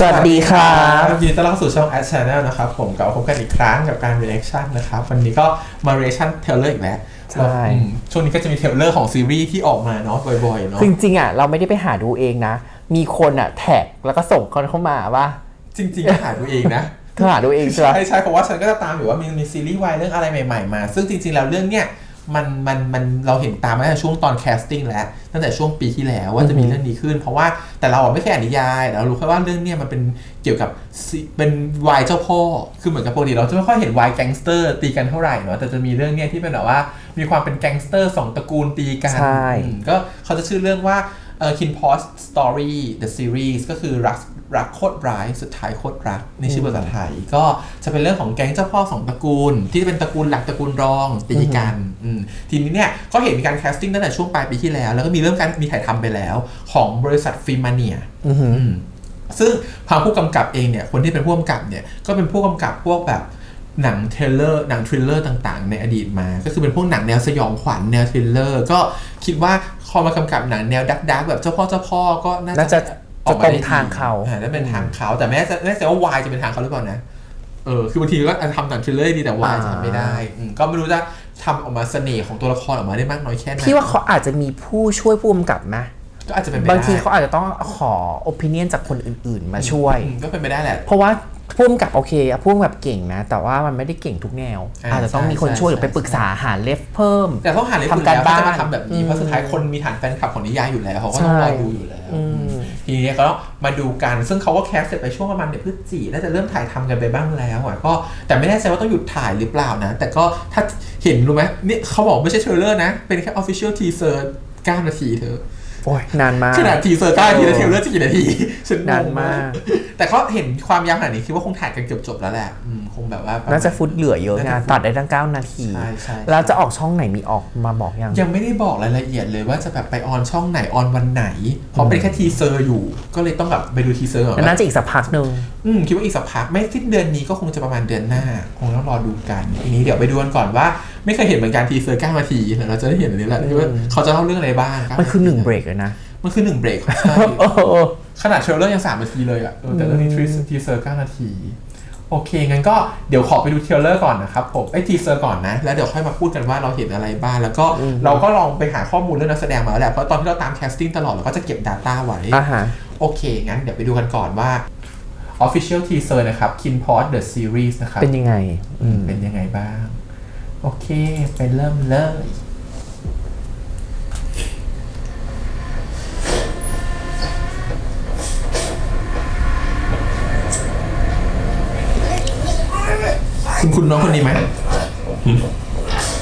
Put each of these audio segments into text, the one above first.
สวัสดีครับยินดีต้อนรับสู่ช่อง Ad Channel นะครับ ผมกลับมาพบกันอีกครั้งกับการ reaction นะครับ วันนี้ก็มา reaction trailer อีกแล้วใช่อืมช่วงนี้ก็จะมีเทรลเลอร์ของซีรีส์ที่ออกมาเนาะบ่อยๆเนาะคือจริงๆอะเราไม่ได้ไปหาดูเองนะ มีคนอะแท็กแล้วก็ส่งคนเข้ามาว่าจริงๆก็หาดูเองนะเธอหาดูเองใช่ไหมใช่ใช่เพราะว่าฉันก็จะตามอยู่ว่ามีมีซีรีส์วายเรื่องอะไรใหม่ๆมา ซึ่งจริงๆแล้วเรื่องเนี้ย มันมันมันเราเห็นตามมาตั้งแต่ช่วงตอนแคสติ้งแล้วตั้งแต่ช่วงปีที่แล้วว่าจะมีเรื่องนี้ขึ้น เพราะว่าแต่เราอะไม่เคยอ่านนิยายแต่เรารู้แค่ว่าเรื่องเนี้ยมันเป็นเกี่ยวกับซีเป็นวายเจ้าพ่อคือเหมือนกับปกติเราจะไม่ค่อยเห็นวายแก๊งสเตอร์ตีกันเท่าไหร่เนาะแต่จะมีเรื่องเนี้ยที่เป็นแบบว่ามีความเป็นแก๊งสเตอร์สองตระกูลตีกันใช่อืมก็เขาจะชื่อเรื่องว่าเอ่อ Kin p o s Story the Series ก็คือรัก รักโคตรร้ายสุดท้ายโคตรรักนี่ชื่อภาษาไทยก็จะเป็นเรื่องของแก๊งเจ้าพ่อสองตระกูล ที่เป็นตระกูลหลักตระกูลรองตีกันอืมทีนี้เนี่ยก็เห็นมีการแคสติ้งตั้งแต่ช่วงปลายปีที่แล้ว แล้วก็มีเริ่มการมีถ่ายทำไปแล้ว ของบริษัทฟิมาเนียอือหืออืมซึ่งทางผู้กำกับเองเนี่ยคนที่เป็นผู้กำกับเนี่ยก็เป็นผู้กำกับพวกแบบหนังเทรลเลอร์หนังทริลเลอร์ต่างๆ ในอดีตมา ก็คือเป็นพวกหนังแนวสยองขวัญแนวทริลเลอร์ก็คิดว่าพอมากำกับหนังแนวดักดักแบบเจ้าพ่อเจ้าพ่อก็น่าน่าจะ จะออกมาได้จะตรงทางเขาอ่น่าเป็นทางเขาแต่ไม่แน่ใจไม่แน่ใจว่าวายจะเป็นทางเขาหรือเปล่านะเออคือบางทีก็อาจจะทำหนังทริลเลอร์ดีแต่วายจะทำไม่ได้อืมก็ไม่รู้จะทำออกมาเสน่ห์ของตัวละครออกมาได้มากน้อยแค่ไหนพี่ว่าเขาอาจจะมีผู้ช่วยผู้กำกับนะก็อาจจะเป็นไปได้บางทีเขาอาจจะต้องขอ opinion จากคนอื่น ๆ มาช่วยอืมก็เป็นไปได้แหละเพราะว่า ผู้กำกับโอเคอะผู้กำกับเก่งนะ แต่ว่ามันไม่ได้เก่งทุกแนว อ่าอาจจะต้องมีคนใช่ช่วยหรือไปใช่ปรึกษาหาเลฟเพิ่ม แต่ต้องหาอะไรทำการบ้านจะมาทำแบบนี้อืมเพราะสุดท้ายคนมีฐานแฟนคลับของนิยายอยู่แล้วเขาก็ต้องใช่รอดูอยู่แล้ว อืม ทีนี้ก็มาดูกันซึ่งเขาก็แคสเสร็จไปช่วงประมาณเดือนพฤศจิน่าจะเริ่มถ่ายทำกันไปบ้างแล้วอะก็แต่ไม่แน่ใจว่าต้องหยุดถ่ายหรือเปล่านะ แต่ก็ถ้าเห็นรู้ไหมนี่เขาบอกไม่ใช่เทรลเลอร์นะ เป็นแค่ official teaser 9นาทีเธอ โอ้ยนานมากขนาดทีเซอร์9นาทีแล้วเทรลเลอร์จะกี่นาทีฉันงงนานมาก แต่เขาเห็นความยาวขนาดนี้คิดว่าคงถ่ายกันเกือบจบแล้วแหละอืมคงแบบว่าปรมณน่าจะฟุตเหลือเยอะน่าจะนะฟุตตัดได้ตั้ง9นาทีใช่ใช่แล้วจะออกช่องไหนมีออกมาบอกยัง ยังไม่ได้บอกรายละเอียดเลยว่าจะแบบไปออนช่องไหนออนวันไหน เพราะเป็นแค่ทีเซอร์อยู่ ก็เลยต้องแบบไปดูทีเซอร์ก่อนน่าว่าจะอีกสักพักหนึ่งอืมคิดว่าอีกสักพักไม่สิ้นเดือนนี้ก็คงจะประมาณเดือนหน้า คงต้องรอดูกันทีนี้เดี๋ยวไปดูกันก่อนว่า ไม่เคยเห็นเหมือนกันทีเซอร์9นาทีเดี๋ยวเราจะได้เห็นอันนี้แหละที่ว่าเขาจะเล่าเรื่องอะไรบ้างมันคือหนึ่งเบรกเลยนะมันคือหนึ่งเบรกใช่โอ้โหขนาดเทรลเลอร์ยังสามนาทีเลยอะเออแต่เรื่องนี้ทีเซอร์9นาทีโอเค งั้นก็เดี๋ยวขอไปดูเทรลเลอร์ก่อนนะครับผมไอ้ทีเซอร์ก่อนนะ แล้วเดี๋ยวค่อยมาพูดกันว่าเราเห็นอะไรบ้าง แล้วก็เราก็ลองไปหาข้อมูลเรื่องนักแสดงมาแล้วแหละ เพราะตอนที่เราตามแคสติ้งตลอด เราก็จะเก็บ Data ไว้อ่าฮะโอเค งั้นเดี๋ยวไปดูกันก่อนว่า Official Teaser นะครับ Kin p o t The Series นะครับ เป็นยังไงอืมเป็นยังไงบ้าง โอเค ไปเริ่มเลย คุณคุณน้องคนนี้ไหม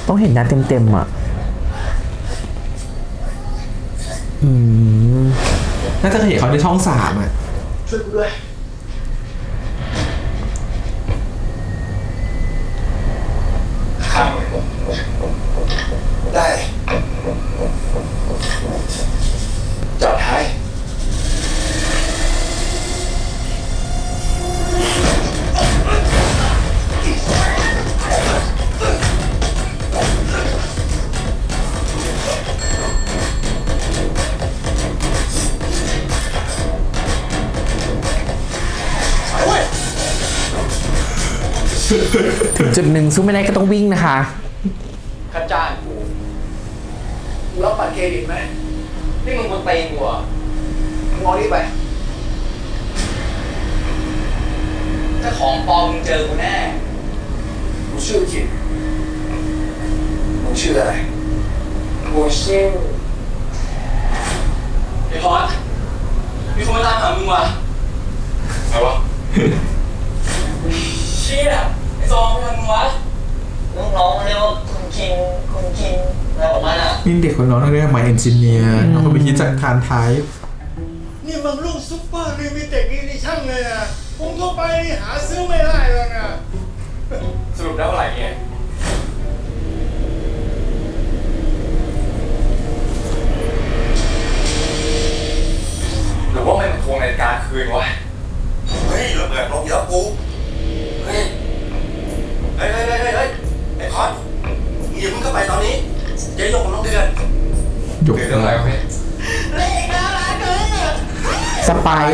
ต้องเห็นหน้าเต็มๆอะ อืม น่าจะเคยเห็นเขาในช่องสามอะ ช่วยกูด้วย ถึงจุดหนึ่งสู้ไม่ได้ก็ต้องวิ่งนะคะ ค่าจ้างกูกูรับบัตรเครดิตไหมนี่มึงคนตีนกูเหรอมึงเอานี่ไป ถ้าของปลอมมึงเจอกูแน่ กูชื่อจิตมึงชื่ออะไรกูชื่อไอ้พอดมีคนมาตามหามึงว่ะไงวะ เชี่ยไอ้ ซองเป็นมึงวะลูกน้องเรียกว่าคุณคิงคุณคิงอะไรของมันอะนี่เด็กคนน้องเรียกมาเอนจิเนียร์น้องคนไปคิดจากทานไทป์นี่มันลูกซุปเปอร์ลิมิเต็ดอีดิชั่นเลยนะผมทั่วไปนี่หาซื้อไม่ได้แล้วนะสรุปได้เท่าไหร่เนี่ยหรือว่ามันทวงนาฬิกาคืนวะเฮ้ยระเบิดลงเยอะกูเฮ้ยเฮ้ยเฮ้ยเฮ้ยเฮ้ยไอ้คอนอย่าเพิ่งเข้าไปตอนนี้เจ๊ยกของน้องเดือนหยกอะไรวะพี่เล็กน่ารักเออสไปร์ไอ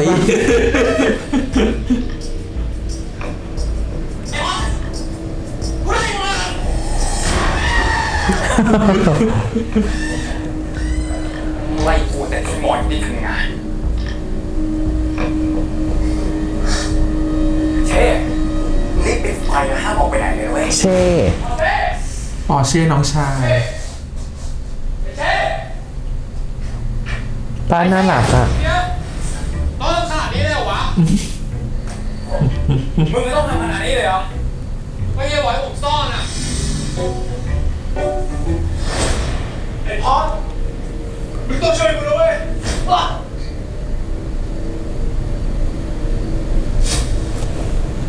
คอนได้มาไล่กูแต่สมอนที่ทำงาน เลยเว้ยเช่อ๋อเช่น้องชายป้าน่ารักอะตอนขนาดนี้เลยเหรอวะ มึงไม่ต้องทำขนาดนี้เลยเหรอ ไม่ใช่ไว้ผมซ่อนอะ ไอ้พอดมึงต้องช่วยกูด้วยว้า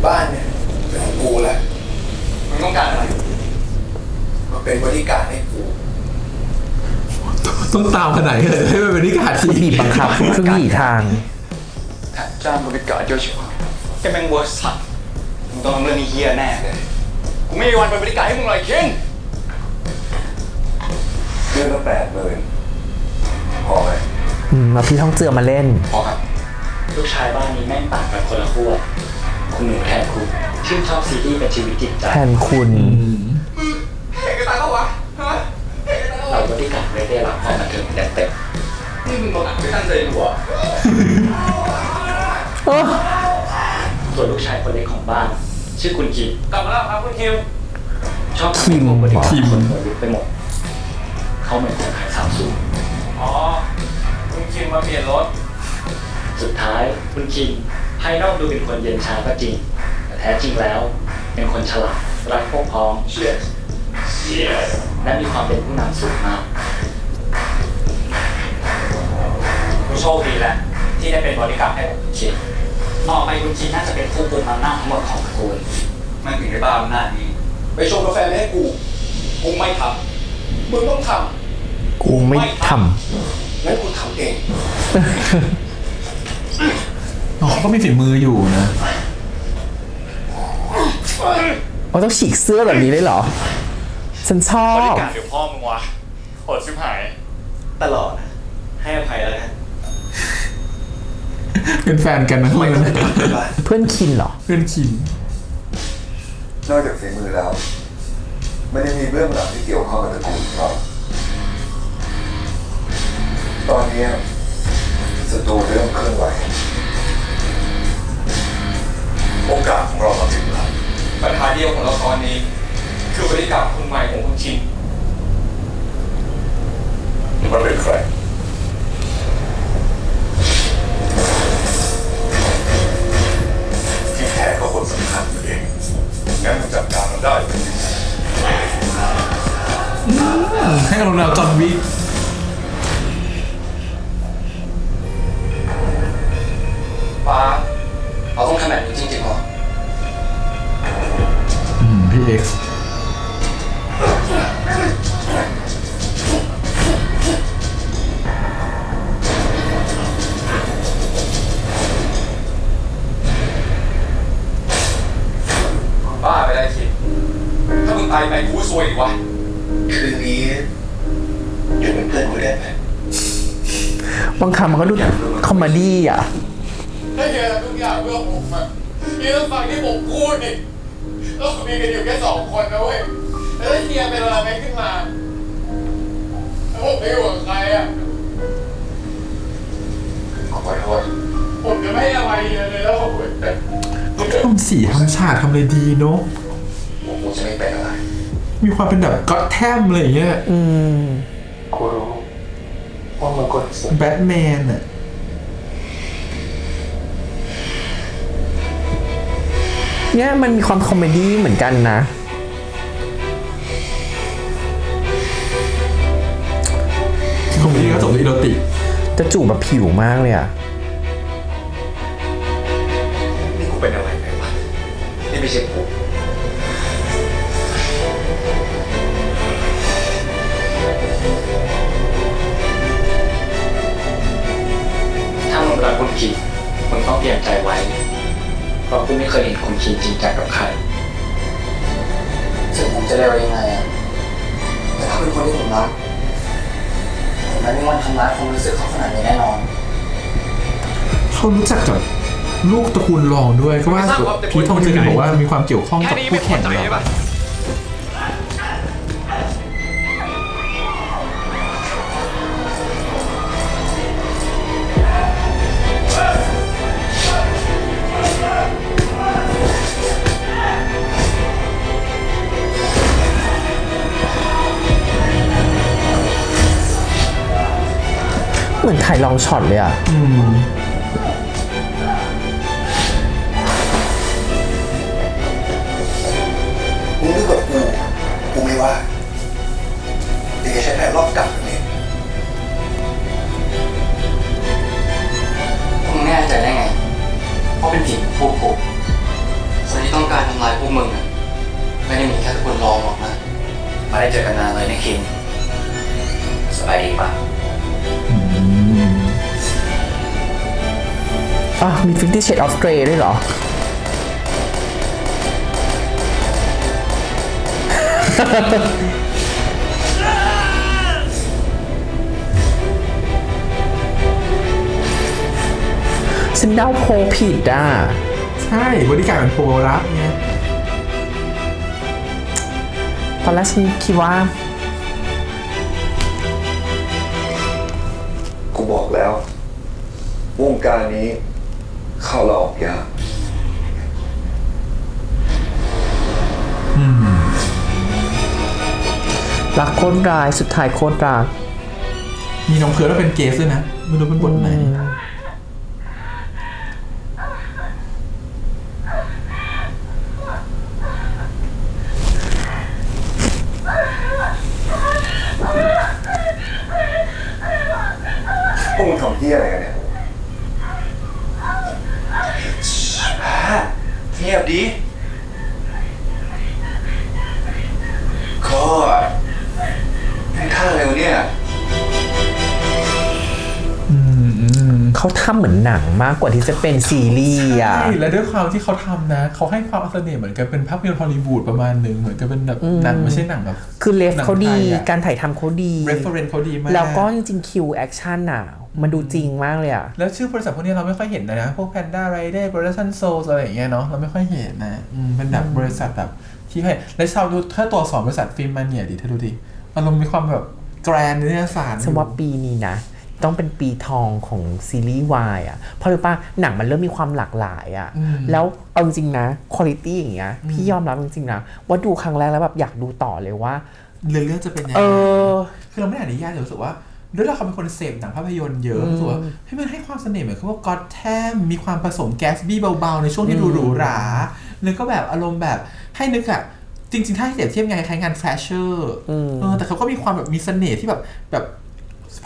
บ้านเนี่ยเป็นของกูแหละมึง ต้องการอะไรมาเป็นบริการให้กูต้องตามขนาดนี้เลยให้มันเป็นนิกาคือที่บีบบังคับทุกวี่ทางถ้าจ้างบริการเจ้าชิวแกแม่งเวอร์สัตว์มึงต้องทำเรื่องนี้เฮียแน่เลย กูไม่มีวันเป็นบริการให้มึงเลยเคนเดือนละแปดหมื่นพอไหมอืมมาพี่ท่องเจือมาเล่น พอครับ ลูกชายบ้านนี้แม่งต่างกันคนละขั้วคุณหนูแทนคุณ ชื่นชอบซีรีส์เป็นชีวิตจิตใจแทนคุณ เห็นกันตาเขาวะฮะเห็นกันตาเขาเราบริการไม่ได้รับความบันเทิงเต็มนี่มึงบอกอะไม่ตั้งใจดูอะๆส่วนลูกชายคนเล็กของบ้าน ชื่อคุณคิมกลับมาแล้วครับคุณคิมชอบคิมบริการคิมคนหัวลุกไปหมด เขาเหมือนคนขายสาวสูงอ๋อคุณคิมมาเปลี่ยนรถ สุดท้ายคุณคิมภายนอกดูเป็นคนเย็นชาก็จริง แต่แท้จริงแล้ว เป็นคนฉลาดรักพวกพ้อง Yes Yes และมีความเป็นผู้นำสูงมากคุณโชคดีแหละที่ได้เป็นบริการให้ผมคิมต่อไปคุณคิมน่าจะเป็นผู้กุมอำนาจทั้งหมดของตระกูลมันถึงได้บ้าอำนาจนี้ ไปชงกาแฟมาให้กู กูไม่ทมึงต้องทกูไม่ทำงั้นกูทำเอง อ๋อเขาก็มีฝีมืออยู่นะำว่าต้องฉีกเสื้อแบบนี้เลยเหรอ ฉันชอบบริการเดี๋ยวพ่อมึงวะโหดชิบหาย ตลอดให้อภัยแล้วกันเป็นแฟนกันนะคนนั้นเพื่อนคินเหรอ เพื่อนคิมนอกจากฝีมือแล้ว มันยังมีเบื้องหลังที่เกี่ยวข้องกับตระกูลเราตอนนี้ศัตรูเริ่มเคลื่อนไหว โอกาสของเรามาถึงแล้ว ปัญหาเดียวของเราตอนนี้ คือบริการคนใหม่ของคุณคิมมันเป็นใครที่แท้ก็คนสำคัญนั่นเองงั้นมันจัดการมันได้ให้เราเราจอห์นวิกฟ้าเราต้องทำแบบ อืมพี่เอ็กซ์บ้าไปได้คิด ถ้ามึงตายไปกูซวยอีกวะ คืนนี้อยู่เป็นเพื่อนกูได้ไหมบางคำมันก็ดูคอมเมดี้อะ ถ้าเฮียทำทุกอย่างเพื่อผมอะเฮียต้องฟังที่ผมพูดดิ เรามีกันอยู่แค่สองคนนะเว้ยแล้วถ้าเฮียเป็นอะไรไปขึ้นมาแล้วผมจะอยู่กับใครอะขอโทษผมจะไม่ให้อภัยเฮียเลยแล้วผมแต่ทำสีทำฉากทำอะไรดีเนาะผมกูจะไม่เป็นอะไรมีความเป็นแบบก็อตแทมอะไรอย่างเงี้ยอืมกูรู้ว่ามึงกดสุดแบทแมนอะ เนี่ยมันมีความคอมเมดี้เหมือนกันนะ คอมเมดี้ก็จบด้วยอีโรติกจะจูบแบบผิวมากเลยอะนี่กูเป็นอะไรไปวะนี่ไม่ใช่กูถ้ามึงรักคุณคิมมึงต้องเตรียมใจไว้ เพราะกูไม่เคยเห็นคุณคิมจริงจังกับใคร ถึงผมจะเร็วยังไงอะแต่เขาเป็นคนที่ผมรักผมไม่มีวันทำร้ายความรู้สึกเขาขนาดนี้แน่นอน เขารู้จักกับลูกตระกูลรองด้วยก็ว่าพีททองเจือบอกว่ามีความเกี่ยวข้องกับคู่แข่งเรา เหมือนถ่ายลองช็อตเลยอะอืมมึงนึกแบกูกูไม่ว่าเดี๋ยวจะใช้แผนรอบกลับแบบนี้มึงแน่ใจได้ไง เพราะเป็นผีพวกผมคนที่ต้องการทำลายพวกมึงอะไม่ได้มีแค่คนรองหรอกนะ ไม่ได้เจอกันนานเลยนะคิงสบายดีปะ อะมี Fifty Shades of Grey ด้วยเหรอ ฉันเดาโพลผิดอะ ใช่บริการเป็นโปรรับไงตอนแรกฉันคิดว่า กูบอกแล้ว วงการนี้ เข้าเราออกยากรักโคตรร้ายสุดท้ายโคตรรักมีน้องเพิร์ดว่าเป็นเกสด้วยนะ ไม่รู้เป็นบทไหนพ ที่จะเป็นซีรีส์อะ ใช่และด้วยความที่เขาทำนะ เขาให้ความอัศเนห์เหมือนกับเป็นภาพยนตร์ฮอลลีวูดประมาณหนึ่งเหมือนกับเป็นแบบหนังไม่ใช่หนังแบบ คือเลฟเขาดี หนังไทยอะ การถ่ายทำเขาดี reference เขาดีมาก แล้วก็จริงๆ คิวแอคชั่นอะ มันดูจริงมากเลยอะ แล้วชื่อบริษัทพวกนี้เราไม่ค่อยเห็นนะ พวก Panda Rider Production Souls อะไรอย่างเงี้ยเนาะเราไม่ค่อยเห็นนะอืมเป็นแบบบริษัทแบบที่ให้แล้วชาวดูถ้าตัวสอนบริษัทฟิล์มมาเนี่ยดิเธอดูดิอารมณ์มีความแบบแกรนด์นิตยสารฉันว่าปีนี้นะ ต้องเป็นปีทองของซีรีส์วายอะเพราะรู้ป่ะหนังมันเริ่มมีความหลากหลายอะแล้วเอาจริงๆนะคุณภาพอย่างเงี้ยพี่ยอมรับจริงๆนะว่าดูครั้งแรกแล้วแบบอยากดูต่อเลยว่าเรื่องเรื่องจะเป็นยังเอไงอคือเราไม่ได้อนุญาตแต่รู้สึกว่าด้วยเราเขาเป็นคนเสพหนังภาพยนตร์เยอะรู้สึกว่าให้ยมันให้ความเสน่ห์เหมือนกับว่าก็อดแทมมีความผสมแก๊สบี้เบาๆ ในช่วงที่ดูหรูหราแล้วก็แบบอารมณ์แบบให้นึกอะจริงๆ ถ้าให้เปรียบเทียบไงคล้ายงานแฟชเชอร์อืมเออแต่เขาก็มีความแบบมีเสน่ห์ที่แบบแบบ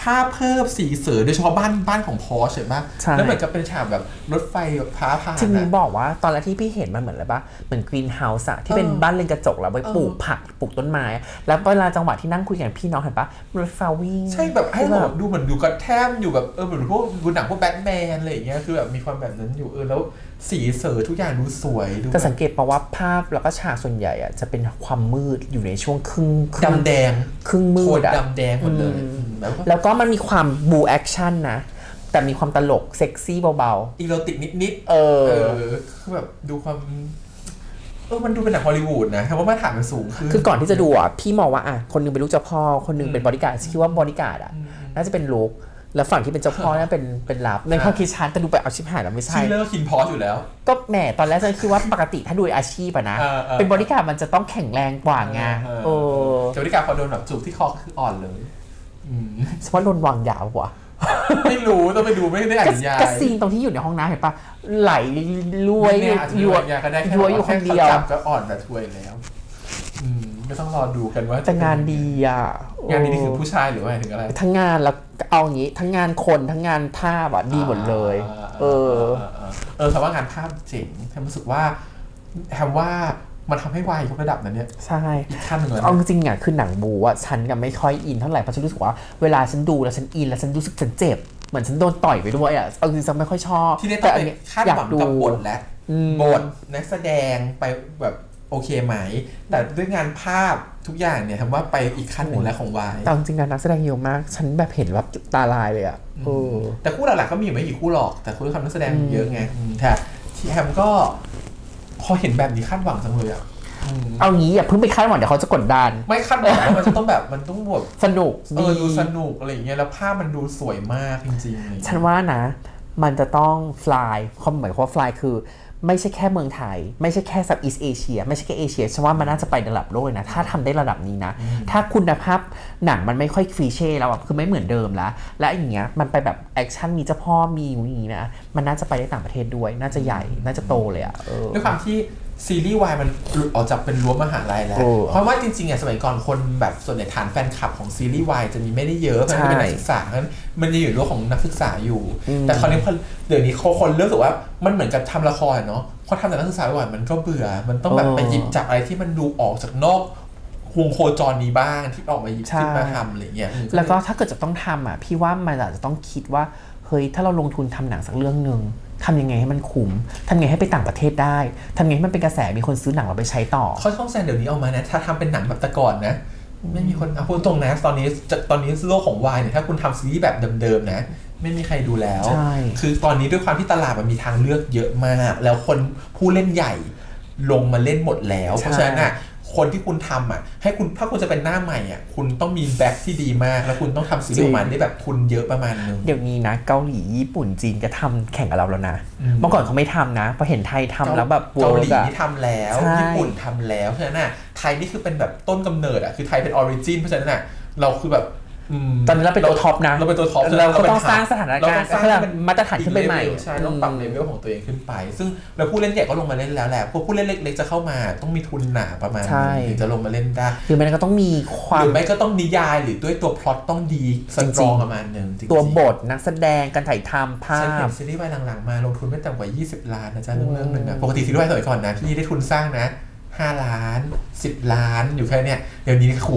ภาพเพิ่มสีเสริโดยเฉพาะบ้านบ้านของพอชเห็นปะใช่ แล้วเหมือนกับเป็นฉากแบบรถไฟแบบพ้าผ่านจริงอะๆบอกว่าตอนแรกที่พี่เห็นมันเหมือนอะไรปะเหมือนกรีนเฮาส์อะที่เป็นเออบ้านเรือนกระจกแล้วไปเออ ปลูกผักปลูกต้นไม้ แล้วเวลาจังหวะที่นั่งคุยกันพี่น้องเห็นปะรถไฟวิ่งใช่แบบให้คือเราแบแบบบดูเหมือนดูก็แทมอยู่แบบเออเหมือนพวกดูหนังพวกแบทแมนอะไรอย่างเงี้ยคือแบบมีความแบบนั้นอยู่เออแล้วสีเสริทุกอย่างดูสวยดูแต่สังแบบเกตปะว่าภาพแล้วก็ฉากส่วนใหญ่อะจะเป็นความมืดอยู่ในช่วงครึ่งครึ่งดำแดงครึ่งมืโทดนอะดำแดงหมดเลยอืมอืมแล้วก็แล้วก็มันมีความบูแอคชั่นนะ แต่มีความตลกเซ็กซี่เบาอีโรติกนิดๆเอๆอเออคือแบบดูความ เออ มันดูเป็นหนังฮอลลีวูดนะแต่ว่ามาตรฐานมันสูงขึ้น คือก่อนที่จะดูอะพี่มองว่าอะคนหนึงเป็นลูกเจ้าพ่อ คนหนึงเป็นบริการดคิดว่าบริการดอะน่าจะเป็นลูก แล้วฝั่งที่เป็นเจ้าพ่อน่าเป็นเป็นลับในความคิดฉันแต่ดูไปเอาชิบหายแล้วไม่ใช่ชิลเลอร์คินพอสอยู่แล้ว ก็แหมตอนแรกฉันคิดว่าปกติถ้าดูอาชีพอะนะ เออเออ เป็นบริการดมันจะต้องแข็งแรงกว่าไงเออเออแต่วิธีการพอโดนแบบจูบที่คอคืออ่อนเลยอืมฉันว่าโดนวางยาวกว่า ไม่รู้ต้องไปดูไม่ได้อ่านก็นิยายก็ซีนตรงที่อยู่ในห้องน้ำเห็นปะไหลรวยไม่แน่อาจจะยัวดูยาก็ได้แค่ยัวอยู่คนเดียว แค่ขาจับก็อ่อนแบบถวยแล้วอืม ก็ต้องรอดูกันว่าจะแต่งานดีอะงานนี้นี่คือโผู้ชายหรือว่าหมายถึงอะไร ทั้งงานแล้วเอาอย่างนี้ ทั้งงานคนทั้งงานภาพอะดีหมดเลย เออ เออเออแต่ว่างานภาพเจ๋งแฮมรู้สึกว่าแฮมว่ามันทำให้วายยกระดับนั้นเนี่ย ใช่อีกขั้นหนึ่งเลยเอานะจริงๆอะคือหนังบูอะฉันก็ไม่ค่อยอินเท่าไหร่เพราะฉันรู้สึกว่าเวลาฉันดูแล้วฉันอินแล้วฉันรู้สึกฉันเจ็บเหมือนฉันโดนต่อยไปด้วยอะเอาจริงๆฉันไม่ค่อยชอบที่นี่ต้องอัไปเนี้ยคาดอยาหกวังดูกับบทและอืมบทนักแสดงไปแบบ โอเคไหม แต่ด้วยงานภาพทุกอย่างเนี่ยทำว่าไปอีกขั้นหนึ่งแล้วของวายแต่เอาจริงๆนะนักแสดงเยอะมาก ฉันแบบเห็นแบบตาลายเลยอะเออแต่คู่หลักๆก็มีอยู่ไม่กี่คู่หรอก แต่คู่คำนักแสดงเยอะไงอืมแต่ที่แฮมก็พอเห็นแบบนี้คาดหวังจังเลยอะอืมเอางี้อย่าเพิ่งไปคาดหวังเดี๋ยวเขาจะกดดัน ไม่คาดหวังว่ามันจะต้องแบบมันต้องแบบสนุกเออดูสนุกอะไรอย่างเงี้ยแล้วภาพมันดูสวยมากจริงๆอะไรอย่างฉัเงี้นยว่านะ มันจะต้องฟลายความหมายความว่าฟลายคือ ไม่ใช่แค่เมืองไทย ไม่ใช่แค่ซับอีสเอเชียไม่ใช่แค่เอเชียฉันว่ามันน่าจะไประดับโลกเลยนะถ้าทำได้ระดับนี้นะ ถ้าคุณภาพหนังมันไม่ค่อยฟีเช่แล้วอะคือไม่เหมือนเดิมแล้ว และอย่างเงี้ยมันไปแบบแอคชั่นมีเจ้าพ่อมีอย่างนี้นะมันน่าจะไปได้ต่างประเทศด้วย น่าจะใหญ่น่าจะโตเลยอะด้วยความที่ ซีรีส์วายมันหลุดออกจากเป็นรั้วมหาลัยแล้ว โอ้เพราะว่าจริงๆอะสมัยก่อนคนแบบส่วนใหญ่ฐานแฟนคลับของซีรีส์วายจะมีไม่ได้เยอะเพราะมันเป็นนักศึกษาเพราะฉะนั้นมันจะอยู่รั้วของนักศึกษาอยู่แต่คราวนี้พอเดี๋ยวนี้คนเริ่มรู้สึกว่ามันเหมือนกับทำละครเนาะพอทำแต่นักศึกษาบ่อยๆมันก็เบื่อ มันต้องแบบไปหยิบจับอะไรที่มันดูออกจากนอกวงโคจรนี้บ้างที่ออกมาหยิบใช่ ขึ้นมาทำอะไรเงี้ยแล้วก็ถ้าเกิดจะต้องทำอะพี่ว่ามันอาจจะต้องคิดว่าเฮ้ยถ้าเราลงทุนทำหนังสักเรื่องหนึ่ง ทำยังไงให้มันคุ้มทำยังไงให้ไปต่างประเทศได้ทำยังไงให้มันเป็นกระแสมีคนซื้อหนังเราไปใช้ต่อเขาช่องแซนเดี๋ยวนี้ออกมานะ ถ้าทำเป็นหนังแบบแต่ก่อนนะ ไม่มีคนเอาพูดตรงนะตอนนี้จะตอนนี้โลกของวายเนี่ยถ้าคุณทำซีรีส์แบบเดิมๆนะไม่มีใครดูแล้วใช่คือตอนนี้ด้วยความที่ตลาดมันมีทางเลือกเยอะมาก แล้วคนผู้เล่นใหญ่ลงมาเล่นหมดแล้ว เพราะฉะนั้นอะ คนที่คุณทำอะ ให้คุณถ้าคุณจะเป็นหน้าใหม่อะ คุณต้องมีแบ็คที่ดีมาก แล้วคุณต้องทำซีรีส์ออกมาได้แบบทุนเยอะประมาณนึง เดี๋ยวนี้นะเกาหลีญี่ปุ่นจีนก็ทำแข่งกับเราแล้วนะ อืม เมื่อก่อนเขาไม่ทำนะพอเห็นไทยทำแล้วแบบ เกาหลีวิร์อะ นี่ทำแล้ว ใช่ ญี่ปุ่นทำแล้วเพราะฉะนั้นน่ะไทยนี่คือเป็นแบบต้นกำเนิดอะคือไทยเป็นออริจินเพราะฉะนั้นน่ะเราคือแบบม ตอนนี้เราเป็นตัวท็อปนะเราเป็นตัวท็อปเราก็ป็นต้องสร้างสถานการณ์เต้องสร้างเพื่อให้นมาตรฐานขึ้นไปใหม่อีก level ใช่ต้องปรับอืมเลเวลของตัวเองขึ้นไป ซึ่งเราผู้เล่นใหญ่ก็ลงมาเล่นแล้วแหละพวกผู้เล่นเล็กๆจะเข้ามาต้องมีทุนหนาประมาณใช่นึงถึงจะลงมาเล่นได้หรือไม่ก็ต้องมีควาหมรือไม่ก็ต้องนิยายหรือด้วยตัวพล็อตต้องดีสจริงๆตรองประมาณหนึ่งจริงๆตัวบทนักแสดงการถ่ายทำภาฉันเห็พนซีรีส์วายหลังๆมาลงทุนไม่ต่ำกว่า 20 ล้านนะจ๊ะเรื่องเรื่องหนึ่งอะปกติซีรีส์วายสมัยก่อนนะพี่ได้ทุนสร้างนะ5ล้าน 10 ล้านอยู่แค่เนี้ยเดี๋ยวนี้โห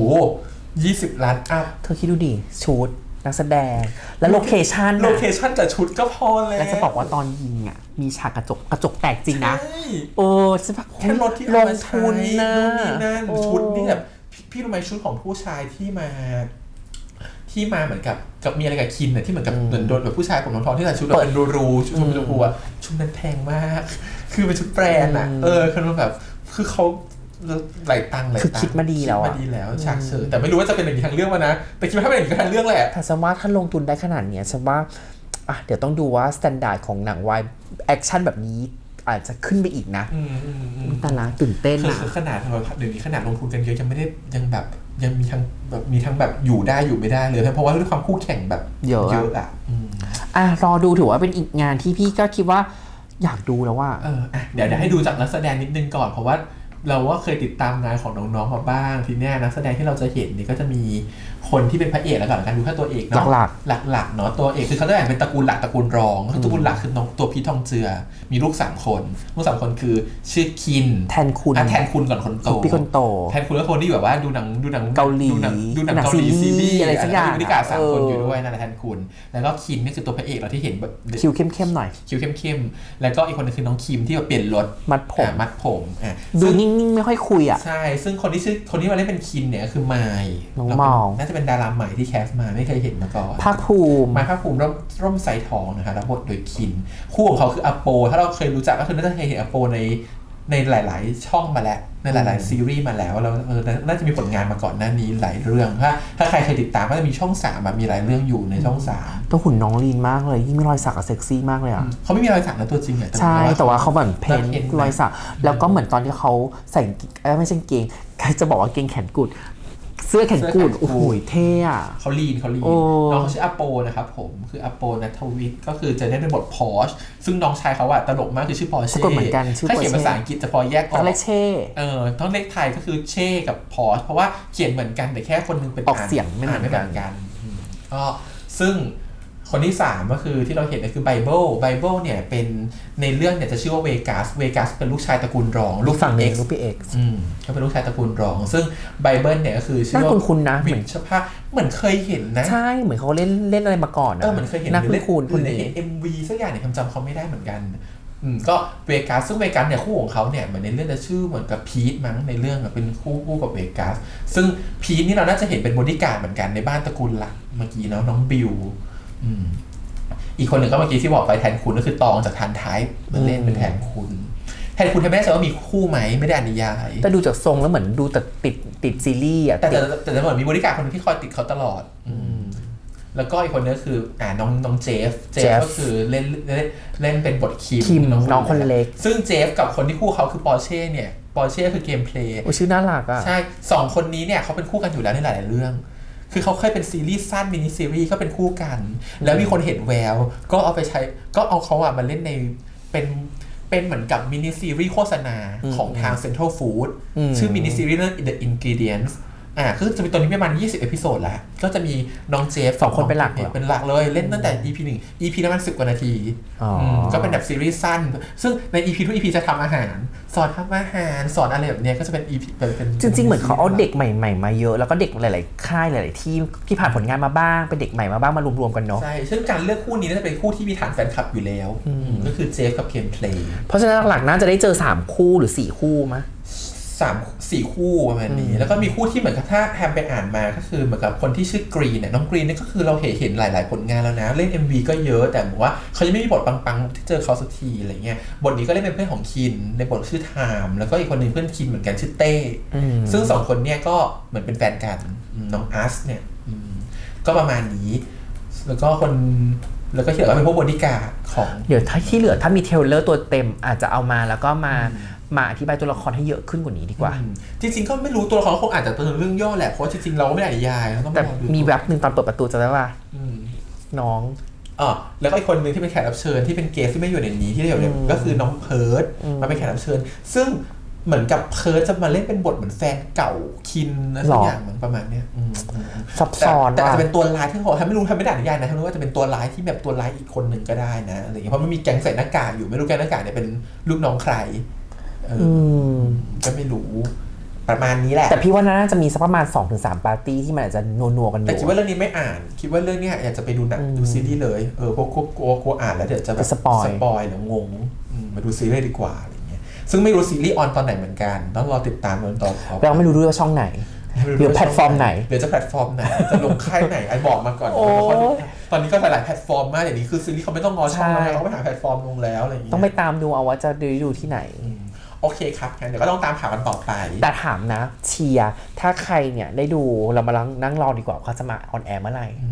20ล้านอัพเธอคิดดูดิชุดนักแสดง แล้วโลเคชั่นโลเคชั่นกับชุดก็พอแล้วแล้วจะบอกว่าตอนยิงอะมีฉากกระจกกระจกแตกจริงนะใช่โอ้ฉันแบบแค่รถที่ลเอางมาใช้ทุนนะนู่นนี่นั่นโอ้ชุดนี่แบบพี่พี่รู้ไหมชุดของผู้ชายที่มา ที่มาเหมือนกับกับมีอะไรกับคินน่ะที่เหมือนกับเหมือนโดนแบบผู้ชายผมทองๆที่ใส่ชุดแบบเป็นรูๆชุดชมพูอะชุดนั้นแพงมาก คือเป็นชุดแบรนด์อะเออคือมันแบบคือเขา ไหลตังค์ไหลตังคือคิดมาดีแล้วคิอะมาดีแล้วฉากเชิญแต่ไม่รู้ว่าจะเป็นอย่างนี้ทางเรื่องมานะ แต่คิดว่าถ้าเป็นอย่างนี้ก็ทางเรื่องแหละ แต่ฉันว่าถ้าลงทุนได้ขนาดเนี้ยฉันว่าอะเดี๋ยวต้องดูว่าสแตนดาร์ดของหนังวายแอคชั่นแบบนี้อาจจะขึ้นไปอีกนะอืมอืมอืมแต่ละตื่นเต้นคือนะคือขนาดแบบเดี๋ยวนี้ขนาดลงทุนกันเยอะยังไม่ได้ยังแบบยังมีทั้งแบบมีทั้งแบบอยู่ได้อยู่ไม่ได้เลย เพราะว่าด้วยความคู่แข่งแบบเยอะอะเยอะอะอืมอะรอดูถือว่าเป็นอีกงานที่พี่ก็คิดว่าอยากดูแล้วว่าเอออะเดี๋ยวเดี๋ยวให้ดูจากนักแสดงนิดนึงก่อนเพราะว่า เราก็เคยติดตามงานของน้องๆมาบ้าง ทีเนี้ยนักแสดงที่เราจะเห็นนี่ก็จะมี คนที่เป็นพระเอกแล้วก่อนกันดูแค่ตัวเอกเนาะหลักหลักๆเนาะตัวเอกคือเขาจะแบ่งเป็นตระกูลหลักตระกูลรองคือตระกูลหลักคือน้องตัวพีททองเจือ มีลูกสามคนลูกสามคนคือชื่อคินแทนคุณอะแทนคุณก่อนคนโตพี่คนโต แทนคุณก็คนที่แบบว่าดูหนังดูหนังเกาหลีดูหนังดูหนังหนังเกาหลีซีซีรีรีส์ส์อะไรสักอย่างบริการสามคนเอออ อยู่ด้วยนั่นแหละแทนคุณ แล้วก็คินนี่คือตัวพระเอกเราที่เห็นแบบคิวเข้มๆหน่อย คิวเข้มๆแล้วก็อีกคนนึงคือน้องคิมที่แบบเปลี่ยนรถมัดผม อะมัดผมอะดูซึ่ง นิ่งๆ ไม่ค่อยคุยอะ ใช่ ซึ่งคนที่ชื่อคนที่มาเล่นเป็นคินเนี่ยก็คือไมล์น้องแล้วมองน่าจะเป็นดาราใหม่ที่แคสมาไม่เคยเห็นมาก่อนภาคภูมิไมค์ภาคภูมิร่มร่มไซทองนะคะรับบทโดยคิน คู่ของเขาคืออโป ถ้าเราเคยรู้จักก็คือน่าจะเคยเห็นอโปในในหลาย ๆ ช่องมาแล้วในหลาย ๆ ซีรีส์มาแล้วเราเออน่าจะมีผลงานมาก่อนหน้านี้หลายเรื่องถ้าถ้าใครเคยติดตามก็จะมีช่องสามอะมีหลายเรื่องอยู่ในช่องสามตัวหุ่นน้องลีนมากเลย ยิ่งมีรอยสักอะเซ็กซี่มากเลยอะเขาไม่มีรอยสักนะตัวจริงอะใช่ แต่ว่าเขาเหมือนเพ้นเพ้นท์รอยสักแล้วก็เหมือนตอนที่เขาใส่กางเกงเอ้ยไม่ใช่กางเกงใครจะบอกว่าเกงแขนกุด เสื้อแขนกุดโอ้โหเท่อะเขาลีนเขาลีนโอ้น้องเขาชื่ออโปนะครับผมคืออโปนัทวิทย์ก็คือจะได้เป็นบทพอชซึ่งน้องชายเขาอะตลกมากคือชื่อพอเช่สะกดเหมือนกันชื่อถ้าเขียน Porsche ภาษาอังกฤษจะพอแยกอต้ออกงเรียกเช่เออต้องเลขไทยก็คือเช่กับพอชเพราะว่าเขียนเหมือนกันแต่แค่คนหนึงเป็นออกเสียงไม่เหมือนกันไม่เหมือนกันอืมก็ซึ่ง คนที่ 3 ก็คือที่เราเห็นก็คือไบเบิลไบเบิลเนี่ยเป็นในเรื่องเนี่ยจะชื่อว่าเวกัสเวกัสเป็นลูกชายตระกูลรอง ลูกฝั่งหนึ่เอ็งกลูกพี่เอ็กซ์อืมเขาเป็นลูกชายตระกูลรอง ซึ่งไบเบิลเนี่ยก็คือชื่อน่าว่าคุ้นๆนะวิเหมือนชภาเหมือนเคยเห็นนะ ใช่ เหมือนเขาเล่นเล่นอะไรมาก่อนนะเออเหมือนเคยเห็นน่าหรือคุ้นๆคนหรือนี้เอ็มวีสักอย่างเนี่ยคำจำเขาไม่ได้เหมือนกันอืมก็เวกัสซึ่งเวกัสเนี่ยคู่ของเขาเนี่ยเหมือนในเรื่องจะชื่อเหมือนกับพีทมั้งในเรื่องอะเป็นคู่คู่กับเวกัสซึ่งพีทนี่เราน่าจะเห็นเป็นบอดี้การ์ดเหมือนกันในบ้านตระกูลหลักเมื่อกี้เนาะน้องบิว อืมอีกคนหนึ่งก็เมื่อกี้ที่บอกไปแทนคุณก็คือตองจากทานท้ายมาเล่นเป็นแทนคุณแทนคุณทำไม่แน่ใจว่ามีคู่ไหมไม่ได้อนุญาตแต่ดูจากทรงแล้วเหมือนดูแต่ติดติดซีรีส์อะแต่ติแต่ดแต่แต่เหมือนมีบริการดคนหนึงที่คอยติดเขาตลอด อืมแล้วก็อีกคนนึงก็คืออ่าน้องน้องเจฟ เจฟ Jeff ก็คือเล่นเล่นเล่นเป็นบทคิมคิมน้องคนเล็ก ซึ่งเจฟกับคนที่คู่เขาคือปอร์เช่เนี่ยปอร์เช่คือเกมเพลย์โอ้ชื่อน่ารักอะใช่สองคนนี้เนี่ยเขาเป็นคู่กันอยู่แล้วในหลาย ๆ เรื่อง คือเขาเคยเป็นซีรีส์สั้นมินิซีรีส์ก็เป็นคู่กัน แล้วมีคนเห็นแวว ก็เอาไปใช้ก็เอาเขาอะมาเล่นในเป็นเป็นเหมือนกับมินิซีรีส์โฆษณาของทาง Central Food อืมชื่อมินิซีรีส์เรื่อง The Ingredients อ่าคือจะมีตัวนี้ประมาณ 20 เอพิโซดแล้ว ก็จะมีน้องเจฟสองคนเป็นหลักเหรอเป็นหลักเลยเล่นตั้งแต่ EP 1 EP นั้นมัน10กว่านาทีอ๋ออืมก็เป็นแบบซีรีส์สั้น ซึ่งใน EP ทุก EP จะทำอาหาร สอนทำอาหาร สอนอะไรแบบเนี้ยก็จะเป็น EP เป็นเป็นจริง ๆ เหมือนเขาเอาเด็กใหม่ ๆ มาเยอะ แล้วก็เด็กหลาย ๆ ค่ายหลาย ๆ ที่ที่ผ่านผลงานมาบ้าง เป็นเด็กใหม่มาบ้างมารวม ๆ กันเนาะ ใช่ ซึ่งการเลือกคู่นี้น่าจะเป็นคู่ที่มีฐานแฟนคลับอยู่แล้ว ก็คือเจฟกับเคนเพลย์ เพราะฉะนั้นหลักๆน่าจะได้เจอ 3 คู่หรือ 4 คู่มะ สามสี่คู่ประมาณนี้ แล้วก็มีคู่ที่เหมือนกับถ้าแฮมไปอ่านมาก็คือเหมือนกับคนที่ชื่อกรีนเนี่ยน้องกรีนเนี่ยก็คือเราเห็นเห็นหลาย ๆ ผลงานแล้วนะ เล่น MV ก็เยอะแต่เหมือนว่าเขายังไม่มีบทปัง ๆ ที่เจอเขาสักทีอะไรเงี้ยบทนี้ก็เล่นเป็นเพื่อนของคินในบทชื่อไทม์แล้วก็อีกคนหนึ่งเพื่อนคินเหมือนกันชื่อเต้อืมซึ่งสองคนเนี่ยก็เหมือนเป็นแฟนกันอืมน้องอาร์สเนี่ยอืมก็ประมาณนี้ แล้วก็คนแล้วก็ที่เหลือก็เป็นพวกบอดี้การ์ดของ เดี๋ยวถ้าที่เหลือถ้ามีเทรลเลอร์ตัวเต็มอาจจะเอามาแล้วก็มา มาอธิบายตัวละครให้เยอะขึ้นกว่านี้ดีกว่าอืมจริงๆก็ไม่รู้ตัวละครเขาคงอาจจะเป็นเรื่องย่อแหละเพราะจริงๆเราก็ไม่ได้อ่านนิยายเราต้องแต่ไปรอดูมีแว็บหนึ่งตอนเปิดประตูจะได้ว่าอืมน้องอ๋อแล้วก็อีกคนหนึ่งที่เป็นแขกรับเชิญที่เป็นเกสที่ไม่อยู่ในนี้ที่เดียวเนี่ยอืมก็คือน้องเพิร์ดอืมมาเป็นแขกรับเชิญ ซึ่งเหมือนกับเพิร์ดจะมาเล่นเป็นบทเหมือนแฟนเก่าคินนะสักอย่างเหมือนประมาณเนี้ยอืมอืมอืมซับแต่ซ้อนแต่อาจว่าจะเป็นตัวร้ายที่เขาทำไม่รู้ทำไม่ได้อนุญาตนะทำไม่รู้ว่าจะเป็นตัวร้ายที่แบบตัวร้ายอีกคนหนึ่งก็ได้นะอะไรอย่างเงี้ยเพราะมันมีแก๊งใส่หน้ากากอยู่ไม่รู้แก๊งหน้ากากเนี่ยเป็นลูกน้องใคร เอออือมก็ไม่รู้ ประมาณนี้แหละแต่พี่ว่าน่าจะมีสักประมาณ 2-3 ปาร์ตี้ที่มันอาจจะนัวๆกันอแต่ยู่คิดว่าเรื่องนี้ไม่อ่าน คิดว่าเรื่องเนี้ยอยากจะไปดูหนังอืมดูซีรีส์เลยเออเพราะกลัวกลัวกลัวอ่านแล้วเดี๋ยวจะแบบจะสปอยสปอยหรืองงอืมมาดูซีรีส์ดีกว่าอะไรเงี้ยซึ่งไม่รู้ซีรีส์ออนตอนไหนเหมือนกันต้องรอติดตามตอนต่อไปเราไม่รู้ด้วยว่าช่องไหน หรือแพลตฟอร์มไหนเดี๋ยวจะแพลตฟอร์มไหน จะลงค่ายไหนไอ้บอกมาก่อนโอ้ย ตอนนี้ก็หลายๆแพลตฟอร์มมากอย่างนี้คือซีรีส์เขาไม่ต้องรอช่องแล้วใช่นะเขาไปหาแพลตฟอร์มลงแล้วอะไรอย่างเงี้ย ต้องไปตามดูเอาว่าจะดูดูที่ไหน โอเคครับงั้นเดี๋ยวก็ต้องตามข่าวกันต่อไป แต่ถามนะเชียร์ถ้าใครเนี่ยได้ดูเรามานั่งรอดีกว่าว่าเขาจะมาออนแอร์เมื่อไหร่อื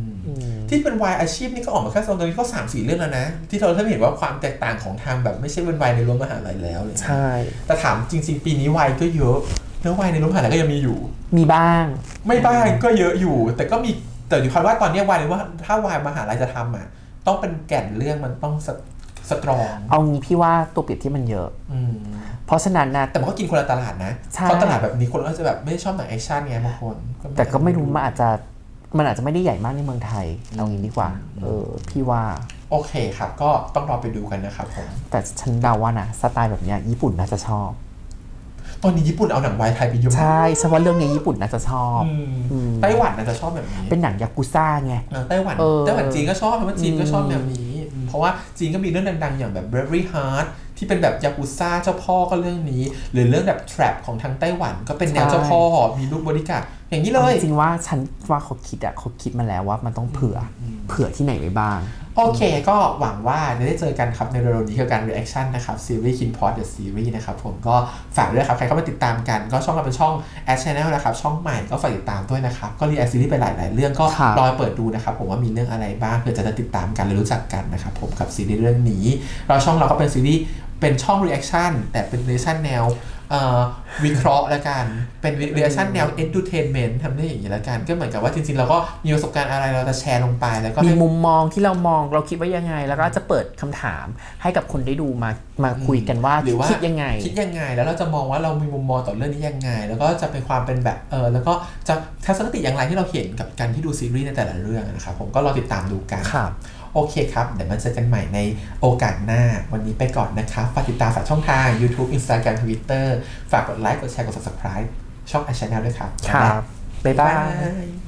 มที่เป็นวายอาชีพนี่ก็ออกมาแค่ตอนนี้ก็สามสี่เรื่องแล้วนะ ที่เราเริ่มเห็นว่าความแตกต่างของทางแบบไม่ใช่เป็นวายในรั้วมหาลัยแล้วอะไรเลยใช่ แต่ถามจริง ๆ ปีนี้วายก็เยอะเนื้อวายในรั้วมหาลัยก็ยังมีอยู่ มีบ้าง ไม่บ้างก็เยอะอยู่ แต่ก็มีแต่อยู่คำว่าตอนนี้วายในว่าถ้าวายมหาลัยจะทำอะต้องเป็นแก่นเรื่องมันต้องสสตรอง เอางี้พี่ว่าตัวเปรียบเที่มันเยอะอืม เพราะฉะนั้นนะ แต่มันก็กินคนละตลาดนะใช่ เพราะตลาดแบบนี้คนก็จะแบบไม่ชอบหนังแอคชั่นไงบางคนแต่ก็ไม่รู้มันอาจจะมันอาจจะไม่ได้ใหญ่มากในเมืองไทยเอางี้ดีกว่า เออพี่ว่า โอเคครับ ก็ต้องรอไปดูกันนะครับผม แต่ฉันเดาว่านะสไตล์แบบเนี้ยญี่ปุ่นน่าจะชอบ ตอนนี้ญี่ปุ่นเอาหนังวายไทยไปเยอะมากใช่ฉันว่าเรื่องนี้ญี่ปุ่นน่าจะชอบ อืมอืม ไต้หวันน่าจะชอบแบบนี้เป็นหนังยากุซ่าไง เออไต้หวันเออไต้หวันจีนก็ชอบเพราะว่าจีนก็ชอบอืมแนวนี้อืมเพราะว่าจีนก็มีเรื่องดังๆ อย่างแบบ Bravery Heart ที่เป็นแบบยากุซ่าเจ้าพ่อก็เรื่องนี้ หรือเรื่องแบบ Trap ของทางไต้หวัน ก็เป็นแนวเจ้าพ่อมีลูกบริการดอย่างนี้เลยจริงๆว่าฉันว่าเขาคิดอะเขาคิดมาแล้วว่ามันต้องเผื่ออเผื่อที่ไหนไว้บ้าง โอเค ก็หวังว่าจะได้เจอกันครับในเร็วๆนี้เกี่ยวกับการ reaction นะครับซีรีส์ Kin Pod the Series นะครับผมก็ฝากด้วยครับ ใครเข้ามาติดตามกัน ก็ช่องเราเป็นช่อง Ad Channel นะครับ ช่องใหม่ก็ฝากติดตามด้วยนะครับ ก็รีแอคซีรีส์ไปหลาย ๆ เรื่องก็ครับรอเปิดดูนะครับผมว่ามีเรื่องอะไรบ้างเพื่อจะได้ติดตามกันและรู้จักกันนะครับผมกับซีรีส์เรื่องนี้เราช่องเราก็เป็นซีรีส์ เป็นช่อง reaction แต่เป็น reaction แนวเอ่อวิเคราะห์ละกัน เป็น reaction แนว entertainment ทำได้อย่างนี้ละกัน ก็เหมือนกับว่าจริงๆ เราก็มีประสบการณ์อะไรเราจะแชร์ลงไปแล้วก็มีให้มุมมองที่เรามองเราคิดว่ายังไง แล้วก็จะเปิดคำถามให้กับคนได้ดูมามาคุยกันว่าหรือว่าคิดยังไง คิดยังไง แล้วเราจะมองว่าเรามีมุมมองต่อเรื่องนี้ยังไง แล้วก็จะเป็นความเป็นแบบเออแล้วก็จะทัศนคติอย่างไรที่เราเห็นกับการที่ดูซีรีส์ในแต่ละเรื่องนะครับผมก็รอติดตามดูกันครับ โอเคครับ เดี๋ยวมาเจอกันใหม่ในโอกาสหน้า วันนี้ไปก่อนนะครับ ฝากติดตามฝากช่องทาง YouTube Instagram Twitter ฝากกดไลค์ กดแชร์ กด subscribe ช่อง i Channel ด้วยครับ ครับ บ๊ายบายบ๊ายบาย